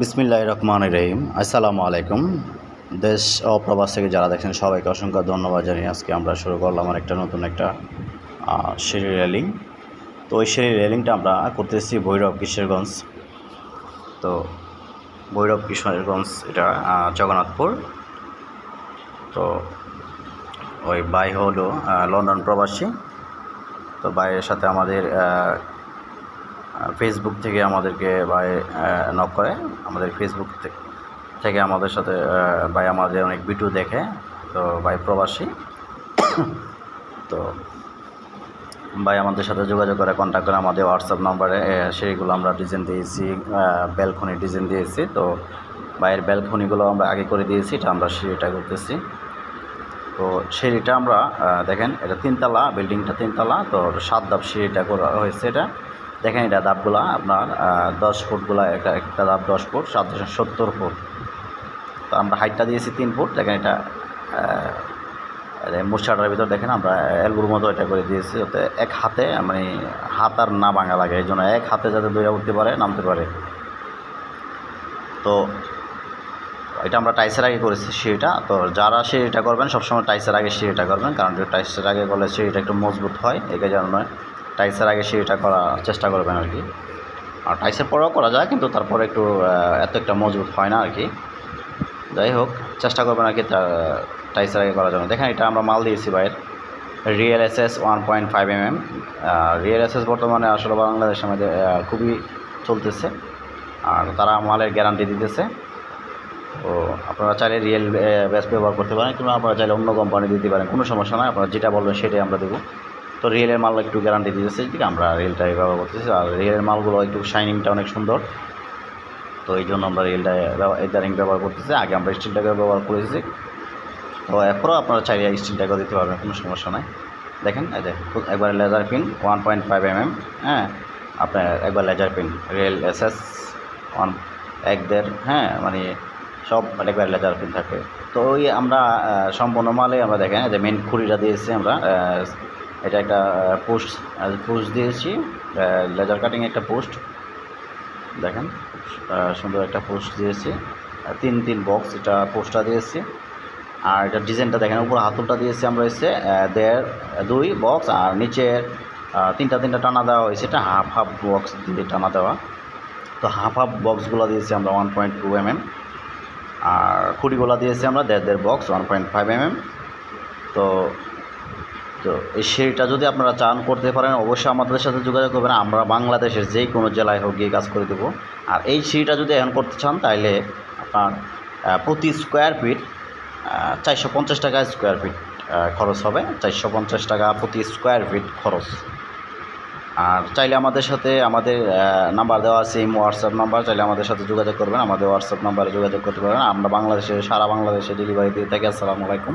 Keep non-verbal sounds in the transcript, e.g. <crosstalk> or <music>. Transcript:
বিসমিল্লাহ রহমান রহিম। আসসালামু আলাইকুম। দেশ অপ্রবাস থেকে যারা দেখছেন, সবাইকে অসংখ্য ধন্যবাদ জানিয়ে আজকে আমরা শুরু করলাম আর একটা নতুন একটা সিঁড়ি রেলিং। তো ওই সিঁড়ি রেলিংটা আমরা করতেছি ভৈরব কিশোরগঞ্জ। তো ভৈরব কিশোরগঞ্জ, এটা জগন্নাথপুর। তো ওই বাই হলো লন্ডন প্রবাসী। তো বাইরের সাথে আমাদের ফেসবুক থেকে আমাদেরকে ভাই নক করে। আমাদের ফেসবুক থেকে আমাদের সাথে ভাই আমাদের অনেক ভিডিও দেখে। তো ভাই প্রবাসী। <coughs> তো ভাই আমাদের সাথে যোগাযোগ করে কন্ট্যাক্ট করে আমাদের হোয়াটসঅ্যাপ নাম্বারে সেইগুলো আমরা ডিজাইন দিয়েছি ব্যালকনি ডিজাইন দিয়েছি। তো ভাইয়ের ব্যালকনিগুলো আমরা আগে করে দিয়েছি, এটা আমরা সিঁড়িটা করতেছি। তো সিঁড়িটা আমরা দেখেন, এটা তিনতলা বিল্ডিংটা তিনতলা, তো সাত ধাপ সিঁড়িটা করা হয়েছে এটা। দেখেন এটা ধাপগুলা, আপনার দশ ফুটগুলা, একটা একটা ধাপ দশ ফুট সাত সত্তর ফুট। তো আমরা হাইটটা দিয়েছি তিন ফুট, দেখেন এটা মুসাটার ভিতর দেখেন আমরা এলগুর মতো এটা করে দিয়েছি, যাতে এক হাতে মানে হাত আর না ভাঙা লাগে, এই জন্য এক হাতে যাতে দইয়া উঠতে পারে, নামতে পারে। তো এটা আমরা টাইসের আগে করেছি সিঁড়িটা, তো যারা সিঁড়িটা করবেন, সবসময় টাইসের আগে সিঁড়িটা করবেন, কারণ টাইসের আগে করলে সিঁড়িটা একটু মজবুত হয় এই জন্য টাইসের আগে সিঁড়িটা করার চেষ্টা করবেন আর কি। আর টাইসের পরেও করা যায়, কিন্তু তারপরে একটু এত একটা মজবুত হয় না আর কি। যাই হোক, চেষ্টা করবেন আর কি টাইসের আগে করার জন্য। দেখেন, এটা আমরা মাল দিয়েছি বাইরের real S S one point five M M real S S বর্তমানে আসলে বাংলাদেশের মধ্যে খুবই চলতেছে। আর তারা মালের গ্যারান্টি দিতেছে। তো আপনারা চাইলে রিয়েল ব্যাস ব্যবহার করতে পারেন, কিংবা আপনারা চাইলে অন্য কোম্পানি দিতে পারেন, কোনো সমস্যা নয় আপনারা যেটা বলবেন সেটাই আমরা দেবো। তো রিয়েলের মাল একটু গ্যারান্টি দিতেছে ঠিক আমরা রিয়েলটাই ব্যবহার করতেছি আর রিয়েলের মালগুলো একটু শাইনিংটা অনেক সুন্দর। তো এই জন্য আমরা রিয়েলটা এই দারিং ব্যবহার করতেছি। আগে আমরা স্টিলটাকে ব্যবহার করেছি। তো এরপরও আপনারা চাইলে স্টিলটাকে দিতে পারবেন, কোনো সমস্যা নাই। দেখেন, এই যে, একবার laser pin one point five M M হ্যাঁ? আপনার একবার laser pin real S S one এক দেড় হ্যাঁ? মানে সব একবার লেজার পিন থাকে। তো ওই আমরা সম্পূর্ণ মালে আমরা দেখেন যে মেন খুঁড়িটা দিয়েছি আমরা এটা একটা পোস্ট পোস্ট দিয়েছি। লেজার কাটিং একটা পোস্ট। দেখেন সুন্দর একটা পোস্ট দিয়েছি। তিন তিন বক্স এটা পোস্টটা দিয়েছি। আর এটা ডিজাইনটা দেখেন, উপর হাতুলটা দিয়েছি আমরা এসে দেড়, দুই বক্স আর নিচে তিনটা তিনটা টানা দেওয়া হয়েছে। এটা হাফ হাফ বক্স দিয়ে টানা দেওয়া। তো হাফ হাফ বক্সগুলো দিয়েছি আমরা one point two M M আর খুঁড়িগুলো দিয়েছি আমরা দেড় দেড় box one point five M M তো তো সিঁড়িটা যদি আপনারা চান করতে পারেন, অবশ্যই আমাদের সাথে যোগাযোগ করবেন। আমরা বাংলাদেশের যে কোনো জেলায় হোক গিয়ে কাজ করে দেবো। আর এই সিঁড়িটা যদি এখন করতে চান তাহলে আপনার প্রতি স্কোয়ার ফিট চারশো পঞ্চাশ টাকা স্কোয়ার ফিট খরচ হবে। চারশো পঞ্চাশ টাকা প্রতি স্কোয়ার ফিট খরচ। আর চাইলে আমাদের সাথে, আমাদের নাম্বার দেওয়া আছে এই হোয়াটসঅ্যাপ নাম্বার চাইলে আমাদের সাথে যোগাযোগ করবেন। আমাদের হোয়াটসঅ্যাপ নাম্বারে যোগাযোগ করতে পারেন। আমরা বাংলাদেশে সারা বাংলাদেশে ডেলিভারি দিয়ে থাকি। আসসালামু আলাইকুম।